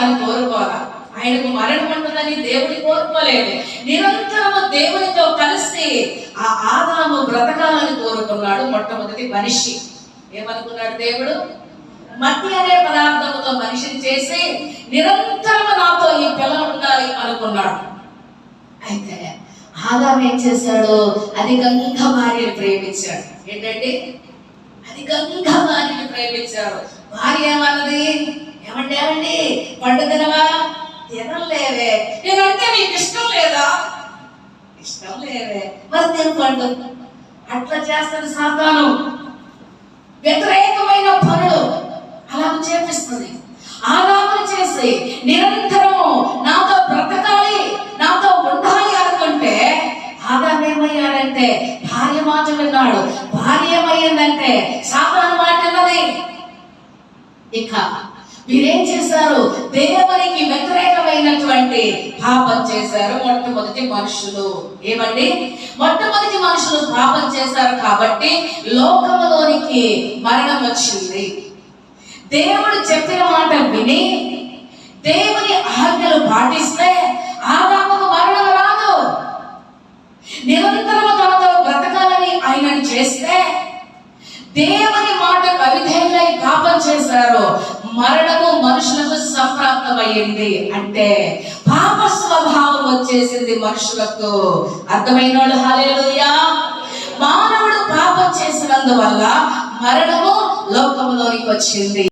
అని కోరుకోవాలా ఆయనకు మరణం ఉంటుందని దేవుడి కోరుకోలేదు. నిరంతరము దేవునితో కలిసి ఆ ఆదాము బ్రతకాలని కోరుకున్నాడు మొట్టమొదటి మనిషి. ఏమనుకున్నాడు దేవుడు? మట్టి అనే పదార్థముతో మనిషిని చేసి నిరంతరము నాతో ఈ పిల్ల ఉండాలి అనుకున్నాడు. అయితే ఆదాం ఏం చేశాడు? అధికంగా భార్యను ప్రేమించాడు. ఏంటంటే అధికంగా భార్యను ప్రేమించాడు. భార్య ఏమన్నది? ఏమంటారండి ఏమండి పండు తినవా? తినలేవే. నేనంటే నీకు ఇష్టం లేదా? ఇష్టం లేవే మరి తిను పండు. అట్లా చేస్తాడు సాతాను. వ్యతిరేకమైన పనులు అలా చేపిస్తుంది. ఆరాధన చేసి నిరంతరము నాతో బ్రతకాలి నాతో ఉండాలి అనుకుంటే ఆదాం ఏమయ్యాడంటే భార్య మాట విన్నాడు. భార్య ఏమయ్యిందంటే సాతాను మాట విన్నది. ఇక మీరేం చేశారు? దేవునికి వ్యతిరేకమైనటువంటి పాపం చేశారు మొట్టమొదటి మనుషులు. ఏమండి? మొట్టమొదటి మనుషులు పాపం చేశారు కాబట్టి లోకములోనికి మరణం వచ్చింది. దేవుడు చెప్పిన మాట విని దేవుని ఆజ్ఞలు పాటిస్తే ఆదాముకు మరణం రాదు. నిరంతరము తనతో బ్రతకాలని ఆయన చేస్తే దేవుని మాట అవిధేయులై పాపం చేశారు. మరణం సంప్రాప్తమైంది అంటే పాప స్వభావం వచ్చేసింది మనుషులకు. అర్థమైన వాళ్ళు హల్లెలూయా. మానవుడు పాపం చేసినందువల్ల మరణము లోకంలోనికి వచ్చింది.